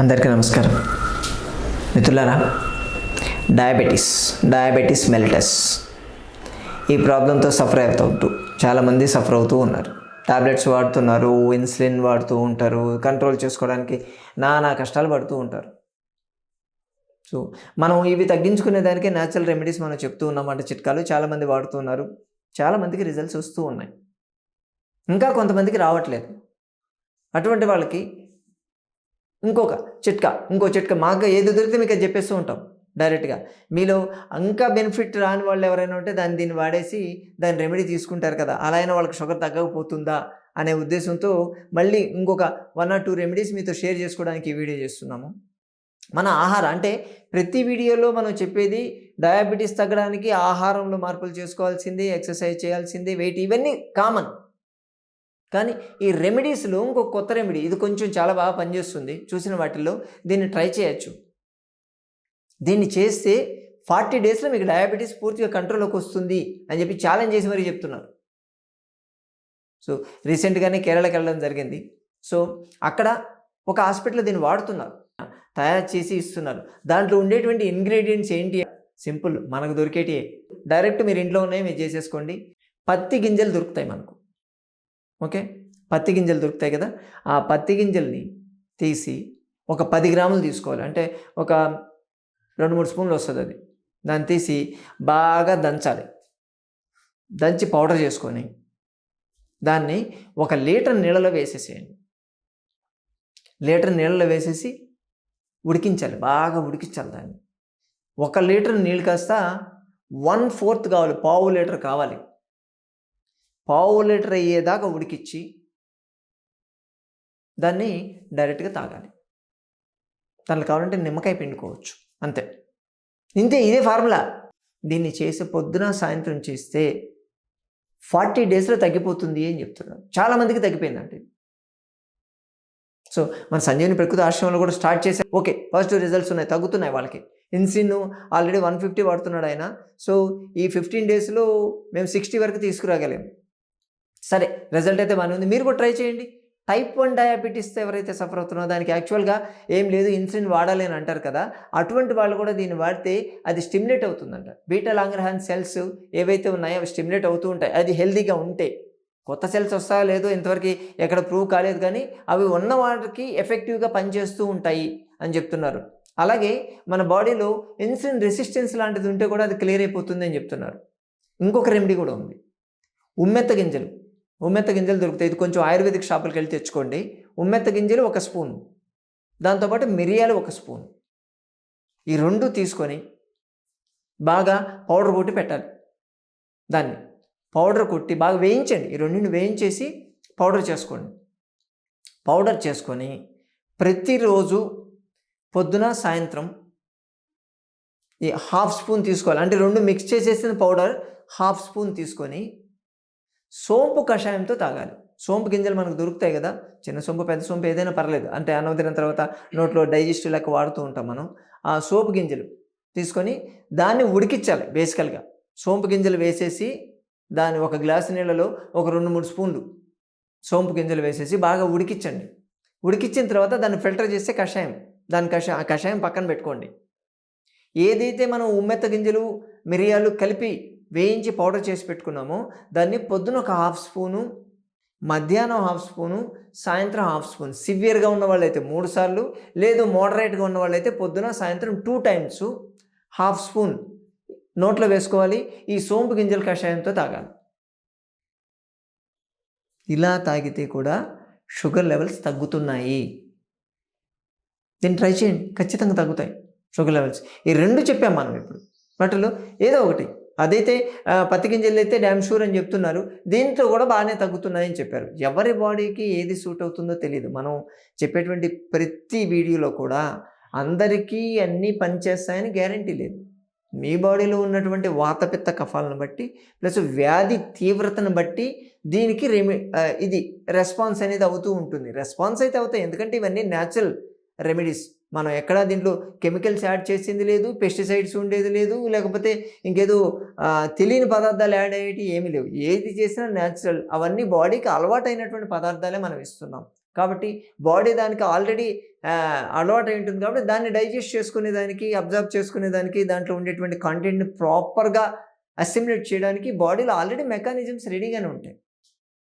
అందరికీ నమస్కారం. మిత్రులారా డయాబెటీస్ డయాబెటీస్ మెలిటస్. ఈ ప్రాబ్లంతో సఫర్ అవుతూ చాలామంది సఫర్ అవుతూ ఉన్నారు. టాబ్లెట్స్ వాడుతున్నారు ఇన్సులిన్ వాడుతూ ఉంటారు కంట్రోల్ చేసుకోవడానికి నానా కష్టాలు పడుతూ ఉంటారు. సో మనం ఇవి తగ్గించుకునే దానికి న్యాచురల్ రెమెడీస్ మనం చెప్తూ ఉన్నాం అంటే చిట్కాలు చాలామంది వాడుతున్నారు చాలామందికి రిజల్ట్స్ వస్తూ ఉన్నాయి. ఇంకా కొంతమందికి రావట్లేదు. అటువంటి వాళ్ళకి ఇంకొక చిట్కా ఇంకో చిట్కా మాకు ఏది దొరికితే మీకు అది చెప్పేస్తూ ఉంటాం. డైరెక్ట్గా మీలో ఇంకా బెనిఫిట్ రాని వాళ్ళు ఎవరైనా ఉంటే దాన్ని దీన్ని వాడేసి దాని రెమెడీ తీసుకుంటారు కదా అలా అయినా వాళ్ళకి షుగర్ తగ్గకపోతుందా అనే ఉద్దేశంతో మళ్ళీ ఇంకొక వన్ ఆర్ టూ రెమెడీస్ మీతో షేర్ చేసుకోవడానికి ఈ వీడియో చేస్తున్నాము. మన ఆహారం అంటే ప్రతి వీడియోలో మనం చెప్పేది డయాబెటీస్ తగ్గడానికి ఆహారంలో మార్పులు చేసుకోవాల్సింది ఎక్సర్సైజ్ చేయాల్సింది వెయిట్ ఇవన్నీ కామన్. కానీ ఈ రెమెడీస్లో ఇంకొక కొత్త రెమెడీ ఇది కొంచెం చాలా బాగా పనిచేస్తుంది. చూసిన వాటిల్లో దీన్ని ట్రై చేయొచ్చు. దీన్ని చేస్తే ఫార్టీ డేస్లో మీకు డయాబెటీస్ పూర్తిగా కంట్రోల్లోకి వస్తుంది అని చెప్పి ఛాలెంజ్ చేసి మరీ చెప్తున్నారు. సో రీసెంట్గానే కేరళకి వెళ్ళడం జరిగింది. సో అక్కడ ఒక హాస్పిటల్లో దీన్ని వాడుతున్నారు. తయారు చేసి ఇస్తున్నారు. దాంట్లో ఉండేటువంటి ఇంగ్రీడియంట్స్ ఏంటి? సింపుల్ మనకు దొరికేటి డైరెక్ట్ మీరు ఇంట్లో ఉన్నాయి మీరు చేసేసుకోండి. పత్తి గింజలు దొరుకుతాయి మనకు. ఓకే? పత్తి గింజలు దొరుకుతాయి కదా? ఆ పత్తి గింజల్ని తీసి ఒక పది గ్రాములు తీసుకోవాలి. అంటే ఒక రెండు మూడు స్పూన్లు వస్తుంది అది. దాన్ని తీసి బాగా దంచాలి. దంచి పౌడర్ చేసుకొని దాన్ని ఒక లీటర్ నీళ్ళలో వేసేసేయండి. లీటర్ నీళ్ళలో వేసేసి ఉడికించాలి. బాగా ఉడికించాలి దాన్ని. ఒక లీటర్ నీళ్ళు కాస్త వన్ ఫోర్త్ కావాలి. పావు లీటర్ కావాలి. పావు లీటర్ అయ్యేదాకా ఉడికిచ్చి దాన్ని డైరెక్ట్గా తాగాలి. దాంట్లో కావాలంటే నిమ్మకాయ పిండుకోవచ్చు. అంతే. ఇంతే ఇదే ఫార్ములా. దీన్ని చేసే పొద్దున సాయంత్రం చేస్తే ఫార్టీ డేస్లో తగ్గిపోతుంది అని చెప్తున్నారు. చాలామందికి తగ్గిపోయిందండి. సో మన సంజీవని ప్రకృతి ఆశ్రమంలో కూడా స్టార్ట్ చేసే ఓకే పాజిటివ్ రిజల్ట్స్ ఉన్నాయి తగ్గుతున్నాయి వాళ్ళకి. ఇన్సిన్ ఆల్రెడీ వన్ ఫిఫ్టీ వాడుతున్నాడు ఆయన. సో ఈ ఫిఫ్టీన్ డేస్లో మేము సిక్స్టీ వరకు తీసుకురాగలేము సరే రిజల్ట్ అయితే మన ఉంది. మీరు కూడా ట్రై చేయండి. టైప్ వన్ డయాబెటీస్తో ఎవరైతే సఫర్ అవుతున్నారో దానికి యాక్చువల్గా ఏం లేదు ఇన్సులిన్ వాడాలి అని అంటారు కదా అటువంటి వాళ్ళు కూడా దీన్ని వాడితే అది స్టిమ్యులేట్ అవుతుందంట. బీటా లాంగ్రహాన్ సెల్స్ ఏవైతే ఉన్నాయో అవి స్టిమ్యులేట్ అవుతూ ఉంటాయి. అది హెల్దీగా ఉంటే. కొత్త సెల్స్ వస్తాయో లేదో ఇంతవరకు ఎక్కడ ప్రూవ్ కాలేదు కానీ అవి ఉన్న వాటికి ఎఫెక్టివ్గా పనిచేస్తూ ఉంటాయి అని చెప్తున్నారు. అలాగే మన బాడీలో ఇన్సులిన్ రెసిస్టెన్స్ లాంటిది ఉంటే కూడా అది క్లియర్ అయిపోతుంది అని చెప్తున్నారు. ఇంకొక రెమెడీ కూడా ఉంది. ఉమ్మెత్త గింజలు. ఉమ్మెత్త గింజలు దొరుకుతాయి. ఇది కొంచెం ఆయుర్వేదిక్ షాపులకు వెళ్ళి తెచ్చుకోండి. ఉమ్మెత్త గింజలు ఒక స్పూన్. దాంతోపాటు మిరియాలు ఒక స్పూన్. ఈ రెండు తీసుకొని బాగా పౌడర్ కొట్టి పెట్టాలి. దాన్ని పౌడర్ కొట్టి బాగా వేయించండి. ఈ రెండింటిని వేయించేసి పౌడర్ చేసుకోండి. పౌడర్ చేసుకొని ప్రతిరోజు పొద్దున సాయంత్రం ఈ హాఫ్ స్పూన్ తీసుకోవాలి. అంటే రెండు మిక్స్ చేసేసిన పౌడర్ హాఫ్ స్పూన్ తీసుకొని సోంపు కషాయంతో తాగాలి. సోంపు గింజలు మనకు దొరుకుతాయి కదా. చిన్న సోంపు పెద్ద సోంపు ఏదైనా పర్లేదు. అంటే అన్నం తిన్న తర్వాత నోట్లో డైజెస్టివ్ లెక్క వాడుతూ ఉంటాం మనం. ఆ సోపు గింజలు తీసుకొని దాన్ని ఉడికించాలి బేసికల్గా. సోంపు గింజలు వేసేసి దాన్ని ఒక గ్లాసు నీళ్ళలో ఒక రెండు మూడు స్పూన్లు సోంపు గింజలు వేసేసి బాగా ఉడికించండి. ఉడికించిన తర్వాత దాన్ని ఫిల్టర్ చేస్తే కషాయం. దాని కషాయం ఆ కషాయం పక్కన పెట్టుకోండి. ఏదైతే మనం ఉమ్మెత్త గింజలు మిరియాలు కలిపి వేయించి పౌడర్ చేసి పెట్టుకున్నామో. దాన్ని పొద్దున ఒక హాఫ్ స్పూను మధ్యాహ్నం హాఫ్ స్పూను సాయంత్రం హాఫ్ స్పూన్. సివియర్గా ఉన్న వాళ్ళైతే మూడు సార్లు లేదు మోడరేట్గా ఉన్న వాళ్ళైతే పొద్దున సాయంత్రం టూ టైమ్స్ హాఫ్ స్పూన్ నోట్లో వేసుకోవాలి. ఈ సోంపు గింజల కషాయంతో తాగాలి. ఇలా తాగితే కూడా షుగర్ లెవెల్స్ తగ్గుతున్నాయి. దీన్ని ట్రై చేయండి. ఖచ్చితంగా తగ్గుతాయి షుగర్ లెవెల్స్. ఈ రెండు చెప్పాం మనం ఇప్పుడు. వాటిలో ఏదో ఒకటి. అదైతే ఆ, పత్తి గింజలు అయితే డ్యామ్ షూర్ అని చెప్తున్నారు. దీంతో కూడా బాగానే తగ్గుతున్నాయని చెప్పారు. ఎవరి బాడీకి ఏది సూట్ అవుతుందో తెలియదు మనం చెప్పేటువంటి ప్రతి వీడియోలో కూడా అందరికీ అన్నీ పనిచేస్తాయని గ్యారంటీ లేదు. మీ బాడీలో ఉన్నటువంటి వాతపిత్త కఫాలను బట్టి ప్లస్ వ్యాధి తీవ్రతను బట్టి దీనికి రెమి ఇది రెస్పాన్స్ అనేది అవుతూ ఉంటుంది. రెస్పాన్స్ అయితే అవుతాయి. ఎందుకంటే ఇవన్నీ న్యాచురల్ రెమెడీస్ మనం ఎక్కడా దీంట్లో కెమికల్స్ యాడ్ చేసింది లేదు పెస్టిసైడ్స్ ఉండేది లేదు లేకపోతే ఇంకేదో తెలియని పదార్థాలు యాడ్ అయ్యేటి ఏమీ లేవు. ఏది చేసినా న్యాచురల్ అవన్నీ బాడీకి అలవాటైనటువంటి పదార్థాలే మనం ఇస్తున్నాం. కాబట్టి బాడీ దానికి ఆల్రెడీ అలవాటు అయి ఉంటుంది కాబట్టి దాన్ని డైజెస్ట్ చేసుకునే దానికి అబ్జర్వ్ చేసుకునే దానికి దాంట్లో ఉండేటువంటి కంటెంట్ని ప్రాపర్గా అసిమ్యులేట్ చేయడానికి బాడీలో ఆల్రెడీ మెకానిజమ్స్ రెడీగానే ఉంటాయి.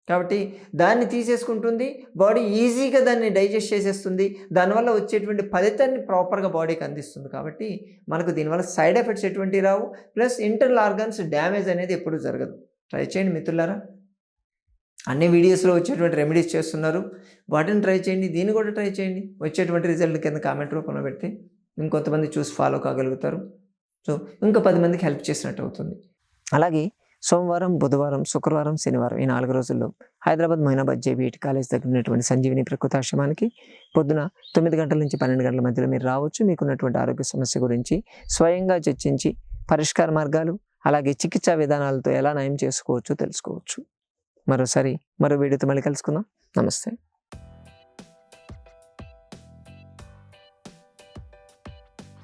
కాబట్టి దాన్ని తీసేసుకుంటుంది. బాడీ ఈజీగా దాన్ని డైజెస్ట్ చేసేస్తుంది. దానివల్ల వచ్చేటువంటి ఫలితాన్ని ప్రాపర్గా బాడీకి అందిస్తుంది కాబట్టి మనకు దీనివల్ల సైడ్ ఎఫెక్ట్స్ ఎటువంటి రావు. ప్లస్ ఇంటర్నల్ ఆర్గన్స్ డ్యామేజ్ అనేది ఎప్పుడు జరగదు. ట్రై చేయండి మిత్రులారా. అన్ని వీడియోస్లో వచ్చేటువంటి రెమెడీస్ చేస్తున్నారు. వాటిని ట్రై చేయండి. దీన్ని కూడా ట్రై చేయండి. వచ్చేటువంటి రిజల్ట్ కింద కామెంట్ రూపంలో పెడితే ఇంకొంతమంది చూసి ఫాలో కాగలుగుతారు. సో ఇంకా పది మందికి హెల్ప్ చేసినట్టు అవుతుంది. అలాగే సోమవారం బుధవారం శుక్రవారం శనివారం ఈ నాలుగు రోజుల్లో హైదరాబాద్ మొయినాబాద్ జేబీఐటి కాలేజ్ దగ్గర ఉన్నటువంటి సంజీవిని ప్రకృతాశ్రమానికి పొద్దున తొమ్మిది గంటల నుంచి పన్నెండు గంటల మధ్యలో మీరు రావచ్చు. మీకున్నటువంటి ఆరోగ్య సమస్య గురించి స్వయంగా చర్చించి పరిష్కార మార్గాలు అలాగే చికిత్సా విధానాలతో ఎలా నయం చేసుకోవచ్చో తెలుసుకోవచ్చు. మరోసారి మరో వీడియోతో మళ్ళీ కలుసుకుందాం. నమస్తే.